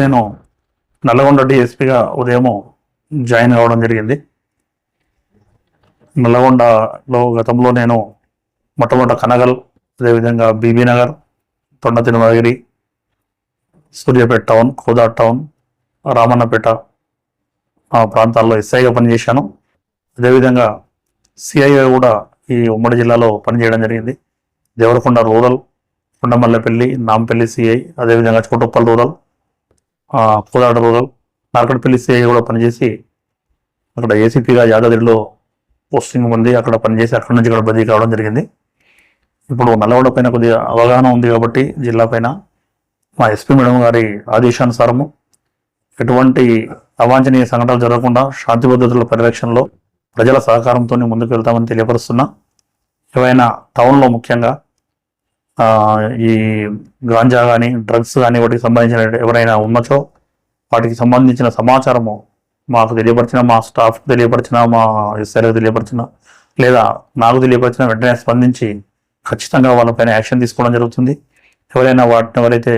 నేను నల్లగొండ డిఎస్పిగా ఉదయం జాయిన్ అవ్వడం జరిగింది. నల్లగొండలో గతంలో నేను మొట్టమొదట కనగల్ అదేవిధంగా బీబీ నగర్ తొండ తిరుమలగిరి సూర్యాపేట టౌన్ కోదా టౌన్ రామన్నపేట ఆ ప్రాంతాల్లో ఎస్ఐగా పనిచేశాను. అదేవిధంగా సిఐగా కూడా ఈ ఉమ్మడి జిల్లాలో పనిచేయడం జరిగింది. దేవరకొండ రూరల్ కొండమల్లపల్లి నాంపల్లి సిఐ అదేవిధంగా చోటుప్పల్ రూరల్ ఆ, కోదాడ నార్కట్పల్లి సిఐ కూడా పనిచేసి అక్కడ ఏసీపీగా యాదాద్రిలో పోస్టింగ్ ఉంది. అక్కడ పనిచేసి అక్కడ నుంచి ఇక్కడ బదిలీ కావడం జరిగింది. ఇప్పుడు నల్లగొండ పైన కొద్దిగా అవగాహన ఉంది కాబట్టి జిల్లా పైన మా ఎస్పీ మేడం గారి ఆదేశానుసారము ఎటువంటి అవాంఛనీయ సంఘటనలు జరగకుండా శాంతి భద్రతల పరిరక్షణలో ప్రజల సహకారంతో ముందుకు వెళ్తామని తెలియపరుస్తున్నా. ఏవైనా టౌన్లో ముఖ్యంగా ఈ గాంజా కానీ డ్రగ్స్ కానీ వాటికి సంబంధించిన ఎవరైనా ఉన్నచో వాటికి సంబంధించిన సమాచారము మాకు తెలియపరిచిన మా స్టాఫ్ తెలియపరిచిన మా ఎస్ఐలకు తెలియపరిచిన లేదా నాకు తెలియపరిచిన వెంటనే స్పందించి ఖచ్చితంగా వాళ్ళపైన యాక్షన్ తీసుకోవడం జరుగుతుంది. ఎవరైనా వాటిని ఎవరైతే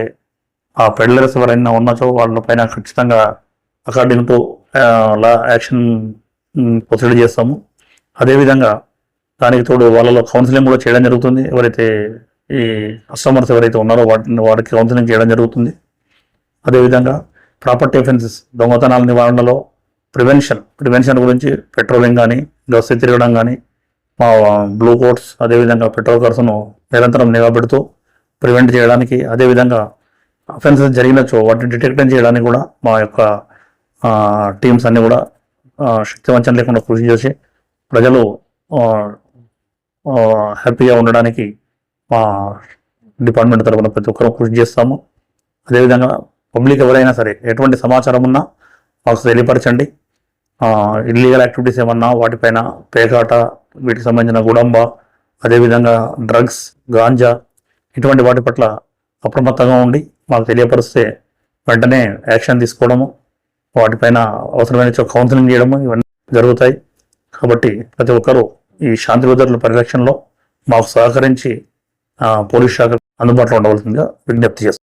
ఆ పెడ్లర్స్ ఎవరైనా ఉన్నచో వాళ్ళపైన ఖచ్చితంగా according to law action proceed చేస్తాము. అదేవిధంగా దానికి తోడు వాళ్ళలో కౌన్సిలింగ్ కూడా చేయడం జరుగుతుంది. ఎవరైతే ఈ అసమర్థ ఎవరైతే ఉన్నారో వాటిని వారికి కౌన్సిలింగ్ చేయడం జరుగుతుంది. అదేవిధంగా ప్రాపర్టీ అఫెన్సెస్ దొంగతనాల నివారణలో ప్రివెన్షన్ ప్రివెన్షన్ గురించి పెట్రోలింగ్ కానీ గస్తీ తిరగడం కానీ మా బ్లూ కోట్స్ అదేవిధంగా పెట్రోల్ కార్స్ను నిరంతరం నిఘా పెడుతూ ప్రివెంట్ చేయడానికి అదేవిధంగా అఫెన్సెస్ జరిగినచో వాటిని డిటెక్ట్ చేయడానికి కూడా మా యొక్క టీమ్స్ అన్నీ కూడా శక్తివంచం శక్తివంచన లేకుండా కృషి చేసి ప్రజలు హ్యాపీగా ఉండడానికి మా డిపార్ట్మెంట్ తరఫున ప్రతి ఒక్కరూ కృషి చేస్తాము. అదేవిధంగా పబ్లిక్ ఎవరైనా సరే ఎటువంటి సమాచారం ఉన్నా మాకు తెలియపరచండి. ఇల్లీగల్ యాక్టివిటీస్ ఏమన్నా వాటిపైన పేకాట వీటికి సంబంధించిన గుడంబ అదేవిధంగా డ్రగ్స్ గాంజా ఇటువంటి వాటి పట్ల అప్రమత్తంగా ఉండి మాకు తెలియపరిస్తే వెంటనే యాక్షన్ తీసుకోవడము వాటిపైన అవసరమైన కౌన్సిలింగ్ చేయడము ఇవన్నీ జరుగుతాయి. కాబట్టి ప్రతి ఒక్కరూ ఈ శాంతి భద్రతల పరిరక్షణలో మాకు సహకరించి పోలీస్ శాఖ అందుబాటులో ఉండవలసిందిగా విజ్ఞప్తి చేస్తాం